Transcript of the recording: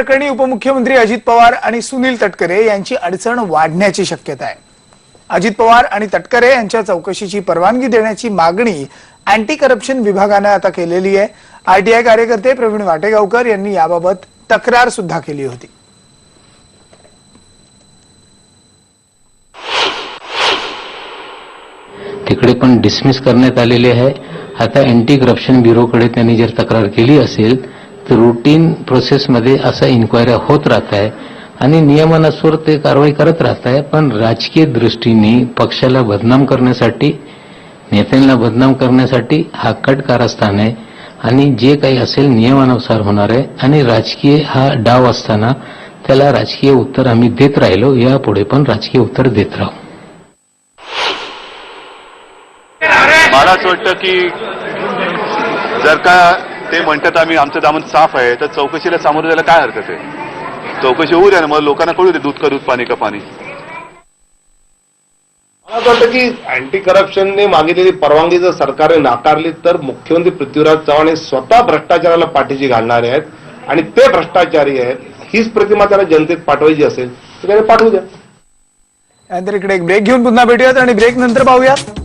प्रकरणी उपमुख्यमंत्री अजित पवार आणि सुनील तटकरे यांची अडचण वाढण्याची शक्यता आहे. अजित पवार आणि तटकरे यांच्या चौकशीची परवानगी देण्याची मागणी अँटी करप्शन विभागानं आता केलेली आहे. आरटीआय कार्यकर्ते प्रवीण वाटेगावकर यांनी याबाबत तक्रार सुद्धा केली होती. तिकडे पण डिसमिस करण्यात आलेले आहे. आता अँटी करप्शन ब्युरोकडे त्यांनी जर तक्रार केली असेल रुटीन प्रोसेसमध्ये असा इन्क्वायऱ्या होत राहत आहे आणि नियमानुसार ते कारवाई करत राहत आहे पण राजकीय दृष्टीने पक्षाला बदनाम करण्यासाठी नेत्यांना बदनाम करण्यासाठी हा कट कारस्थान आहे आणि जे काही असेल नियमानुसार होणार आहे आणि राजकीय हा डाव असताना त्याला राजकीय उत्तर आम्ही देत राहिलो यापुढे पण राजकीय उत्तर देत राहू. मला असं वाटतं की जर का ते म्हणतात आम्ही आमचं दामन साफ आहे तर चौकशीला सामोरं जायला काय हरकत आहे? चौकशी होऊ द्या ना मग लोकांना कळू दे दूध का दूध पाणी का पाणी. मला असं वाटतं की अँटी करप्शनने मागितलेली परवानगी जर सरकारने नाकारली तर मुख्यमंत्री पृथ्वीराज चव्हाण हे स्वतः भ्रष्टाचाराला पाठीशी घालणारे आहेत. आणि ते भ्रष्टाचारी आहेत हीच प्रतिमा त्याला जनतेत पाठवायची असेल तर त्याने पाठवू द्या. त्यानंतर इकडे एक ब्रेक घेऊन पुन्हा भेटूयात आणि ब्रेक नंतर पाहूयात.